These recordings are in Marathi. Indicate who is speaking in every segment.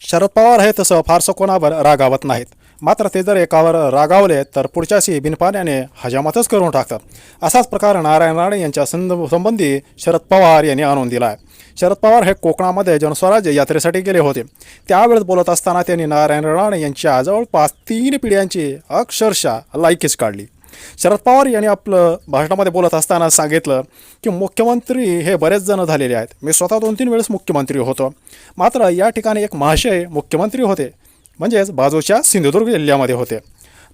Speaker 1: शरद पवार हे तसं फारसं कोणावर रागावत नाहीत. मात्र ते जर एकावर रागावले तर पुढच्याशी बिनपाण्याने हजामतच करून टाकतात. असाच प्रकार नारायण राणे यांच्या संद संबंधी शरद पवार यांनी आणून दिला आहे शरद पवार हे कोकणामध्ये जनस्वराज्य यात्रेसाठी गेले होते. त्यावेळेस बोलत असताना त्यांनी नारायण राणे यांच्या जवळपास तीन पिढ्यांची अक्षरशः लायकीच काढली. शरद पवार यांनी आपलं भाषणामध्ये बोलत असताना सांगितलं की मुख्यमंत्री हे बरेच जण झालेले आहेत. मी स्वतः दोन तीन वेळेस मुख्यमंत्री होतो. मात्र या ठिकाणी एक महाशय मुख्यमंत्री होते. म्हणजेच बाजूच्या सिंधुदुर्ग जिल्ह्यामध्ये होते.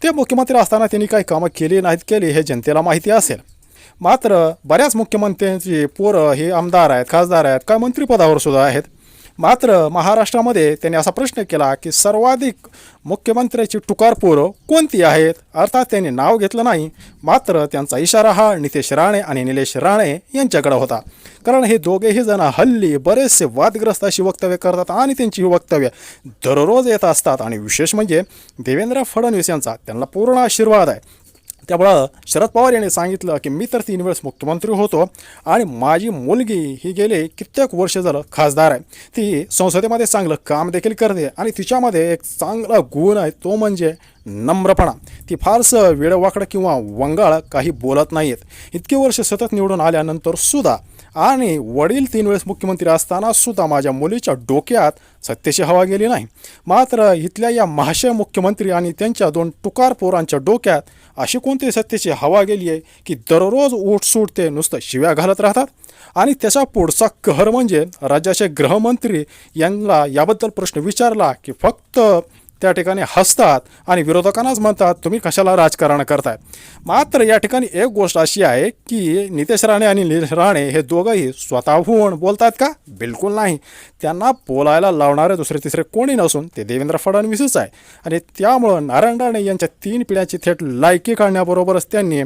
Speaker 1: ते मुख्यमंत्री असताना त्यांनी काही कामं केली नाहीत केली हे जनतेला माहिती असेल. मात्र बऱ्याच मुख्यमंत्र्यांची पोरं हे आमदार आहेत खासदार आहेत काय मंत्रिपदावर सुद्धा आहेत. मात्र महाराष्ट्रामध्ये त्यांनी असा प्रश्न केला की सर्वाधिक मुख्यमंत्र्याची टुकारपोरं कोणती आहेत? अर्थात त्यांनी नाव घेतलं नाही. मात्र त्यांचा इशारा हा नितेश राणे आणि निलेश राणे यांच्याकडे होता. कारण हे दोघेही जण हल्ली बरेचसे वादग्रस्त अशी वक्तव्य करतात आणि त्यांची ही वक्तव्य दररोज येत असतात. आणि विशेष म्हणजे देवेंद्र फडणवीस यांचा त्यांना पूर्ण आशीर्वाद आहे. त्यामुळं शरद पवार यांनी सांगितलं की मी तर तीन वेळेस मुख्यमंत्री होतो आणि माझी मुलगी ही गेले कित्येक वर्ष झालं खासदार आहे. ती संसदेमध्ये चांगलं काम देखील करते आणि तिच्यामध्ये एक चांगला गुण आहे तो म्हणजे नम्रपणा. ती फारसं वेडवाकडं किंवा वंगाळ काही बोलत नाही आहेत इतकी वर्ष सतत निवडून आल्यानंतर सुद्धा आणि वडील तीन वेळेस मुख्यमंत्री असताना सुद्धा माझ्या मुलीच्या डोक्यात सत्तेची हवा गेली नाही. मात्र इथल्या या महाशय मुख्यमंत्री आणि त्यांच्या दोन टुकार पोरांच्या डोक्यात अशी कोणती सत्तेची हवा गेली आहे की दररोज उठसूट ते नुसतं शिव्या घालत राहतात. आणि त्याचा पुढचा कहर म्हणजे राज्याचे गृहमंत्री यांना याबद्दल प्रश्न विचारला की फक्त त्या ठिकाणी हसतात आणि विरोधकांनाच म्हणतात तुम्ही कशाला राजकारण करताय? मात्र या ठिकाणी एक गोष्ट अशी आहे की नितेश राणे आणि निलेश राणे हे दोघंही स्वतःहून बोलतात का? बिलकुल नाही. त्यांना बोलायला लावणारे दुसरे तिसरे कोणी नसून ते देवेंद्र फडणवीसच आहे. आणि त्यामुळं नारायण राणे यांच्या तीन पिढ्यांची थेट लायकी काढण्याबरोबरच त्यांनी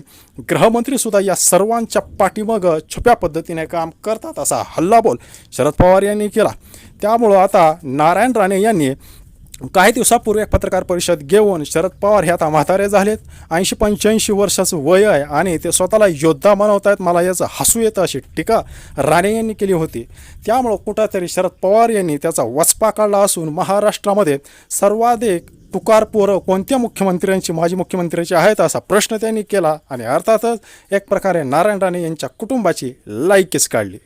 Speaker 1: गृहमंत्रीसुद्धा या सर्वांच्या पाठीमागं छुप्या पद्धतीने काम करतात असा हल्लाबोल शरद पवार यांनी केला. त्यामुळं आता नारायण राणे यांनी काही दिवसापूर्वी एक पत्रकार परिषद घेऊन शरद पवार हे आता म्हातारे झालेत. ऐंशी पंच्याऐंशी वर्षाचं वय आहे आणि ते स्वतःला योद्धा बनवत आहेत मला याचं हसू येतं अशी टीका राणे यांनी केली होती. त्यामुळं कुठंतरी शरद पवार यांनी त्याचा वचपा काढला असून महाराष्ट्रामध्ये सर्वाधिक तुकार पोरं कोणत्या मुख्यमंत्र्यांची माजी मुख्यमंत्र्यांची आहेत असा प्रश्न त्यांनी केला आणि अर्थातच एक प्रकारे नारायण राणे यांच्या कुटुंबाची लायकीच काढली.